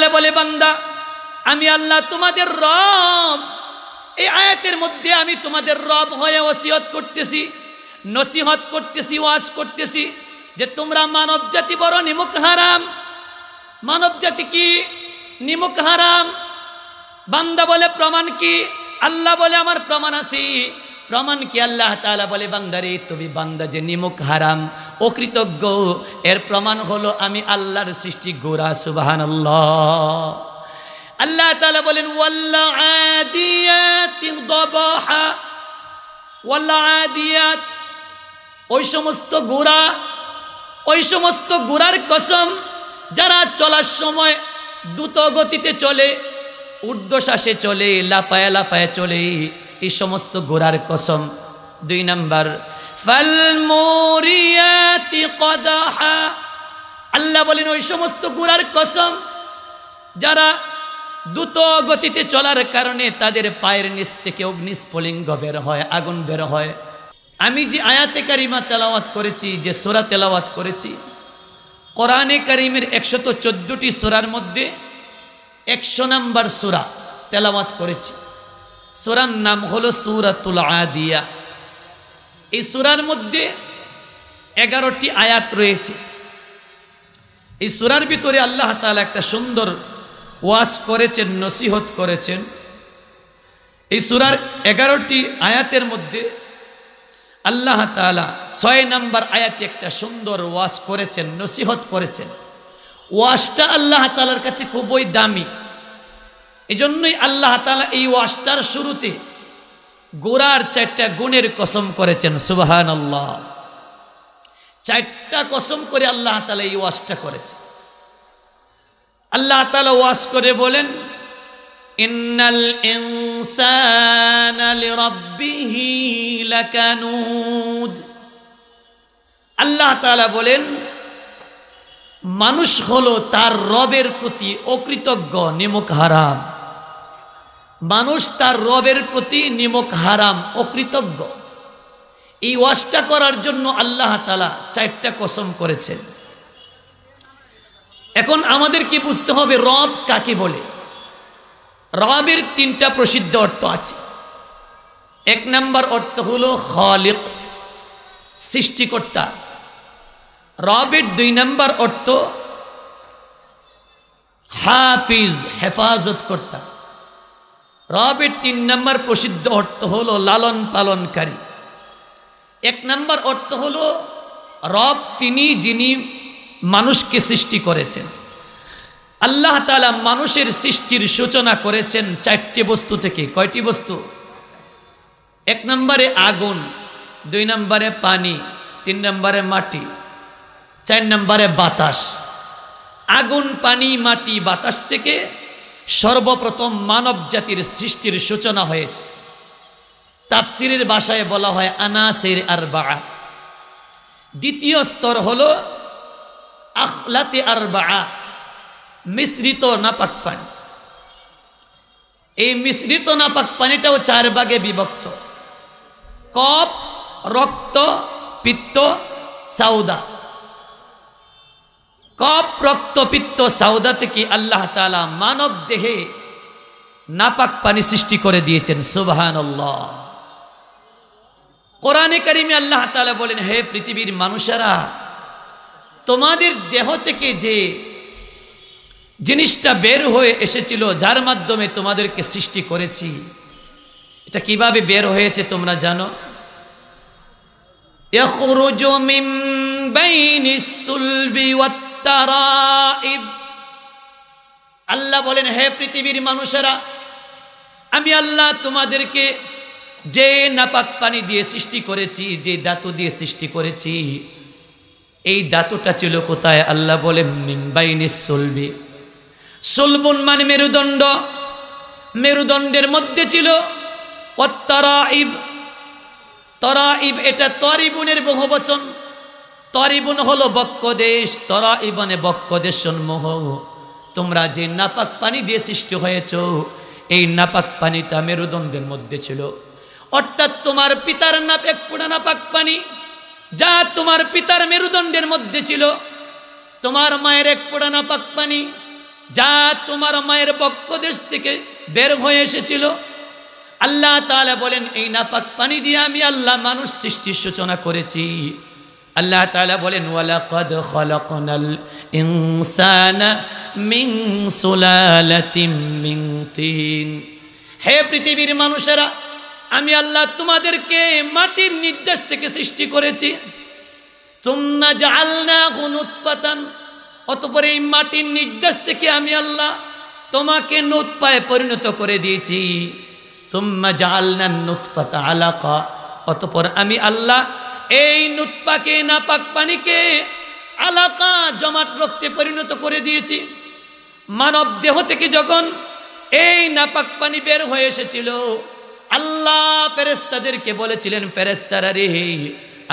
তাআলা বলে, বান্দা, আমি আল্লাহ তোমাদের রব। এই আয়াতের মধ্যে আমি তোমাদের রব হয়ে ওসিয়ত করতেছি, নসিহত করতেছি, ওয়াজ করতেছি যে তোমরা মানব জাতি বড় নিমুখ হারাম। মানব জাতি কি নিমুখ হারাম? বান্দা বলে, প্রমাণ কি? আল্লাহ বলে, আমার প্রমাণ আছে। প্রমাণ কি? আল্লাহ তাআলা বলে, বান্দারে, তুমি বান্দা যে নিমুখ হারাম অকৃতজ্ঞ। এর প্রমাণ হলো আমি আল্লাহর সৃষ্টি গোরা সুবাহান আল্লাহ তালা বলেন ওই সমস্ত গোড়া ওই সমস্ত গোড়ার কসম, যারা চলার সময় দ্রুত গতিতে চলে, ঊর্ধ্বশ্বাসে চলে লাফায় লাফায় চলে, এই সমস্ত গোড়ার কসম। দুই নাম্বার আল্লাহ বলেন, ওই সমস্ত গোড়ার কসম, যারা দ্রুত গতিতে চলার কারণে তাদের পায়ের নিচ থেকে অগ্নিস্ফলিঙ্গ বের হয়, আগুন বের হয়। আমি যে আয়াতে কারিমা তেলাওয়াত করেছি, যে সোরা তেলাওয়াত করেছি, কোরআনে কারিমের একশত চোদ্দটি সোরার মধ্যে একশো নাম্বার সোরা তেলাওয়াত করেছি। সোরার নাম হলো সুরাতুল আদিয়া। এই সুরার মধ্যে এগারোটি আয়াত রয়েছে। এই সুরার ভিতরে আল্লাহ তাআলা একটা সুন্দর ওয়াজ করেছেন, নসিহত করেছেন। এই সুরার এগারোটি আয়াতের মধ্যে আল্লাহ তাআলা ছয় নাম্বার আয়াতে একটা সুন্দর ওয়াজ করেছেন, নসিহত করেছেন। ওয়াজটা আল্লাহ তাআলার কাছে খুবই দামি। এজন্যই আল্লাহ তাআলা এই ওয়াজটার শুরুতে গোড়ার চারটা গুণের কসম করেছেন সুবাহান আল্লাহ চারটা কসম করে আল্লাহ তাআলা এই ওয়াজটা করেছে আল্লাহ তাআলা ওয়াজ করে বলেন, ইন্নাল আল্লাহ তালা বলেন, মানুষ হলো তার রবের প্রতি অকৃতজ্ঞ নিমক হারাম। মানুষ তার রবের প্রতি নিমক হারাম, অকৃতজ্ঞ। এই ওয়াশটা করার জন্য আল্লাহ তালা চারটা কসম করেছেন। এখন আমাদের কি বুঝতে হবে রব কাকে বলে। রবের তিনটা প্রসিদ্ধ অর্থ আছে। এক নাম্বার অর্থ হলো খালিক, সৃষ্টিকর্তা। রবের দুই নাম্বার অর্থ হাফিজ হেফাজত কর্তা রবের তিন নম্বর প্রসিদ্ধ অর্থ হলো লালন পালনকারী। এক নম্বর অর্থ হলো রব তিনি যিনি মানুষকে সৃষ্টি করেছেন। আল্লাহ তালা মানুষের সৃষ্টির সূচনা করেছেন চারটি বস্তু থেকে। কয়টি বস্তু? এক নম্বরে আগুন, দুই নম্বরে পানি, তিন নম্বরে মাটি, চার নম্বরে বাতাস। আগুন, পানি, মাটি, বাতাস থেকে সর্বপ্রথম মানব জাতির সৃষ্টির সূচনা হয়েছে। তাফসিরের ভাষায় বলা হয় আনাসের আর বা দ্বিতীয় স্তর হলো আখলাতে আর বা মিশ্রিত নাপাক পানি। এই মিশ্রিত নাপাক পানিটাও চার ভাগে বিভক্ত। কপ রক্ত, পিত্ত সাউদা কপ রক্ত পিত্ত সাউদা থেকে আল্লাহ তালা মানব দেহে নাপাক পানি সৃষ্টি করে দিয়েছেন সুবাহান কোরআনে কারিমে আল্লাহ তালা বলেন হে পৃথিবীর মানুষেরা তোমাদের দেহ থেকে যে জিনিসটা বের হয়ে এসেছিল যার মাধ্যমে তোমাদেরকে সৃষ্টি করেছি এটা কিভাবে বের হয়েছে তোমরা জানো يخرج من بين الصلب আল্লাহ বলেন, হে পৃথিবীর মানুষেরা, আমি আল্লাহ তোমাদেরকে যে নাপাক পানি দিয়ে সৃষ্টি করেছি, যে দাঁত দিয়ে সৃষ্টি করেছি, এই দাঁতটা ছিল কোথায়? আল্লাহ বলে মিম্বাইনি সলবি। সলবন মানে মেরুদণ্ড। মেরুদণ্ডের মধ্যে ছিল অত্তরা ইব তরা ইব এটা তরিবুনের বহু বচন তরিবুন হলো বক্কদেশ তরাইবনে বক্কদেশ সমূহ তোমরা যে নাপাক পানি দিয়ে সৃষ্টি হয়েছ, এই নাপাক পানিটা মেরুদণ্ডের মধ্যে ছিল। অর্থাৎ তোমার পিতার নাপ, এক পুরা নাপাক পানি, যা তোমার পিতার মেরুদণ্ডের মধ্যে ছিল। তোমার মায়ের এক পুরা নাপাক পানি, যা তোমার মায়ের বক্ষ দেশ থেকে বের হয়ে এসেছিল। আল্লাহ তাআলা বলেন, এই নাপাক পানি দিয়ে আমি আল্লাহ মানুষ সৃষ্টির সূচনা করেছি। আল্লাহ তাআলা বলেন, ওয়ালাকাদ খলাকনাল ইনসানা মিন সুলালাতিম তিন। হে পৃথিবীর মানুষেরা, আমি আল্লাহ তোমাদেরকে মাটির নির্দেশ থেকে সৃষ্টি করেছি। সুম্মা জাআলনাহু নুতফাতান, অতপর এই মাটির নির্দেশ থেকে আমি আল্লাহ তোমাকে নুতফায় পরিণত করে দিয়েছি। সুম্মা জাআলনা নুতফাতা আলাকা, অতপর আমি আল্লাহ এই নুতফাকে নাপাক পানিকে আলাকা জমাট রক্তে পরিণত করে দিয়েছি মানব দেহ থেকে যখন এই নাপাক পানি বের হয়ে এসেছিল, আল্লাহ ফেরেস্তাদেরকে বলেছিলেন ফেরেস্তারা রে,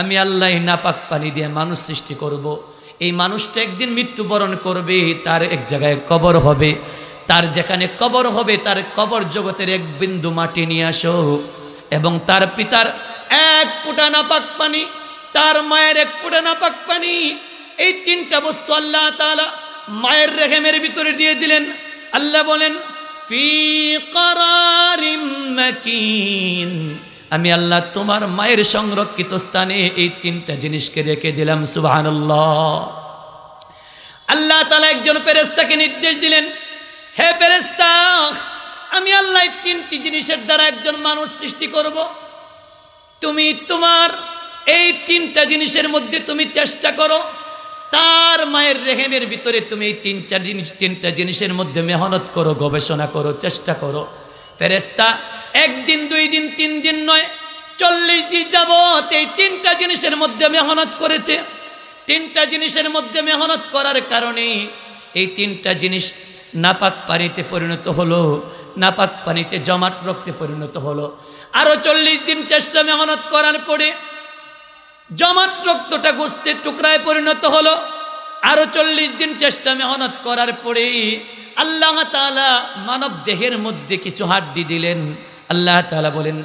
আমি আল্লাহ নাপাক পানি দিয়ে মানুষ সৃষ্টি করব। এই মানুষটা একদিন মৃত্যুবরণ করবে, তার এক জায়গায় কবর হবে তার যেখানে কবর হবে, তার কবর জগতের এক বিন্দু মাটি নিয়ে আসো এবং তার পিতার এক ফুটা নাপাক পানি, তার মায়ের এক ফুটা নাপাক পানি। এই তিনটা বস্তু আল্লাহ তাআলা মায়ের রেহেমের ভিতরে দিয়ে দিলেন। আল্লাহ বলেন আমি আল্লাহ তোমার মায়ের সংরক্ষিত স্থানে এই তিনটা জিনিসকে রেখে দিলাম, সুবহানাল্লাহ। আল্লাহ তালা একজন ফেরেশতাকে নির্দেশ দিলেন, হে ফেরেশতা, আমি আল্লাহ তিনটি জিনিসের দ্বারা একজন মানুষ সৃষ্টি করব। তুমি তোমার এই তিনটা জিনিসের মধ্যে তুমি চেষ্টা করো। তার মায়ের রেহেমের ভিতরে তুমি এই তিন চার জিনিস তিনটা জিনিসের মধ্যে মেহনত করো, গবেষণা করো, চেষ্টা করো। ফেরেস্তা একদিন, দুই দিন, তিন দিন নয়, চল্লিশ দিন যাবত এই তিনটা জিনিসের মধ্যে মেহনত করেছে। তিনটা জিনিসের মধ্যে মেহনত করার কারণে এই তিনটা জিনিস নাপাক পানিতে পরিণত হলো, নাপাক পানিতে জমাট রক্তে পরিণত হলো। আরও চল্লিশ দিন চেষ্টা মেহনত করার পরে জমাট রক্তটা গোস্তের টুকরায় পরিণত হলো। আরও চল্লিশ দিন চেষ্টা মেহনত করার পরেই আল্লাহ তাআলা মানব দেহের মধ্যে কিছু হাড্ডি দিলেন। আল্লাহ তাআলা বলেন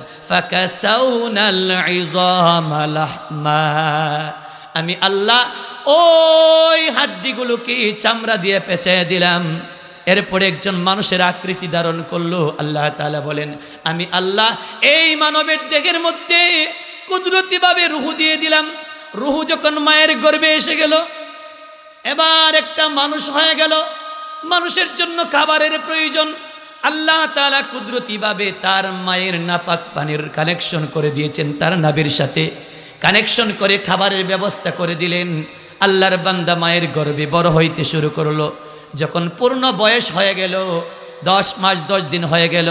আমি আল্লাহ ওই হাড্ডিগুলোকে চামড়া দিয়ে পেঁচায় দিলাম। এরপরে একজন মানুষের আকৃতি ধারণ করল, আল্লাহ তালা বলেন, আমি আল্লাহ এই মানবের দেহের মধ্যে কুদরতিভাবে রুহু দিয়ে দিলাম। রুহু যখন মায়ের গর্ভে এসে গেল, এবার একটা মানুষ হয়ে গেল। মানুষের জন্য খাবারের প্রয়োজন। আল্লাহ তালা কুদরতিভাবে তার মায়ের নাপাক পানির কানেকশন করে দিয়েছেন তার নাবির সাথে। কানেকশন করে খাবারের ব্যবস্থা করে দিলেন। আল্লাহর বান্দা মায়ের গর্ভে বড় হইতে শুরু করল। যখন পূর্ণ বয়স হয়ে গেল, দশ মাস, দশ দিন হয়ে গেল,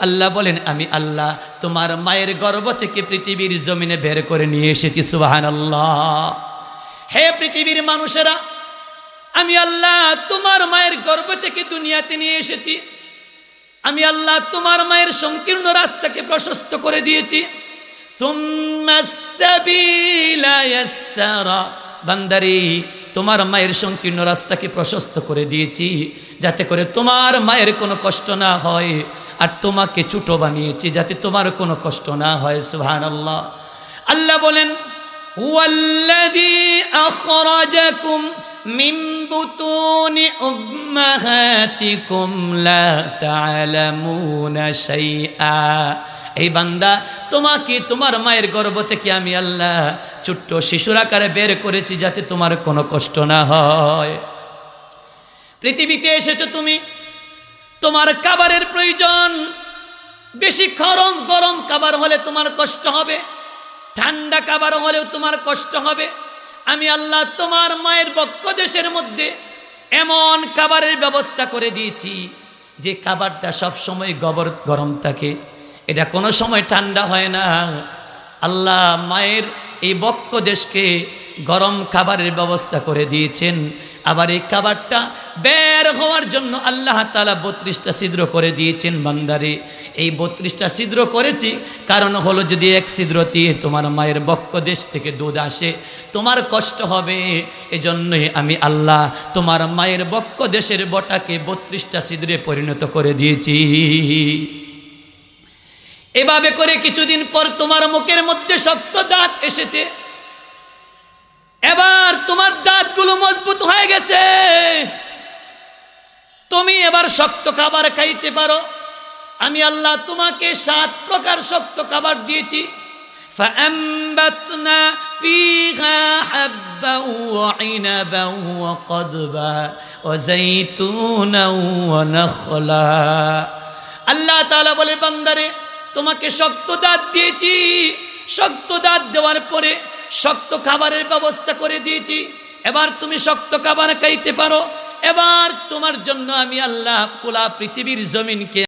আল্লাহ বলেন, আমি আল্লাহ, তোমার মায়ের গর্ভ থেকে পৃথিবীর জমিনে বের করে নিয়ে এসেছি সুবাহান আল্লাহ হে পৃথিবীর মানুষেরা, আমি আল্লাহ, তোমার মায়ের গর্ভ থেকে দুনিয়াতে নিয়ে এসেছি। আমি আল্লাহ, তোমার মায়ের সংকীর্ণ রাস্তাকে প্রশস্ত করে দিয়েছি। বান্দারি তোমার মায়ের সংকীর্ণ রাস্তাকে প্রশস্ত করে দিয়েছি, যাতে করে তোমার মায়ের কোনো কষ্ট না হয়, আর তোমাকে ছোটো বানিয়েছি যাতে তোমার কোনো কষ্ট না হয় সুহান আল্লাহ আল্লাহ বলেন মিন বুতুনি উম্মাহাতিকুম লা তা'লামুনা শাইআ। এই বান্দা, তোমাকে তোমার মায়ের গর্ভ থেকে আমি আল্লাহ ছোট্ট শিশুর আকারে বের করেছি যাতে তোমার কোনো কষ্ট না হয়। পৃথিবীতে এসেছ তুমি, তোমার খাবারের প্রয়োজন। বেশি গরম গরম খাবার হলে তোমার কষ্ট হবে, ঠান্ডা খাবার হলেও তোমার কষ্ট হবে। আমি আল্লাহ তোমার মায়ের বক্ষ দেশের মধ্যে এমন খাবারের ব্যবস্থা করে দিয়েছি, যে খাবারটা সব সময় গবর গরম থাকে। এটা কোনো সময় ঠান্ডা হয় না। আল্লাহ মায়ের এই বক্ষ দেশকে গরম খাবারের ব্যবস্থা করে দিয়েছেন। আবার এই খাবারটা বের হওয়ার জন্য আল্লাহ তালা বত্রিশটা ছিদ্র করে দিয়েছেন বান্দারে। এই বত্রিশটা ছিদ্র করেছি, কারণ হলো যদি এক ছিদ্র দিয়ে তোমার মায়ের বক্ষ দেশ থেকে দুধ আসে, তোমার কষ্ট হবে। এজন্যই আমি আল্লাহ তোমার মায়ের বক্ষ দেশের বটাকে বত্রিশটা ছিদ্রে পরিণত করে দিয়েছি। এভাবে করে কিছুদিন পর তোমার মুখের মধ্যে শক্ত দাঁত এসেছে এবার তোমার দাঁতগুলো মজবুত হয়ে গেছে তুমি এবার শক্ত খাবার খাইতে পারো আমি আল্লাহ তোমাকে সাত প্রকার শক্ত খাবার দিয়েছি فأنبتنا فيها حبا وعنبا وقضبا وزيتونا ونخلا আল্লাহ তাআলা বলে বান্দারে তোমাকে শক্ত দাঁত দিয়েছি। শক্ত দাঁত দেওয়ার পরে শক্ত খাবারের ব্যবস্থা করে দিয়েছি। এবার তুমি শক্ত খাবার খাইতে পারো। এবার তোমার জন্য আমি আল্লাহ পোলা পৃথিবীর জমিনকে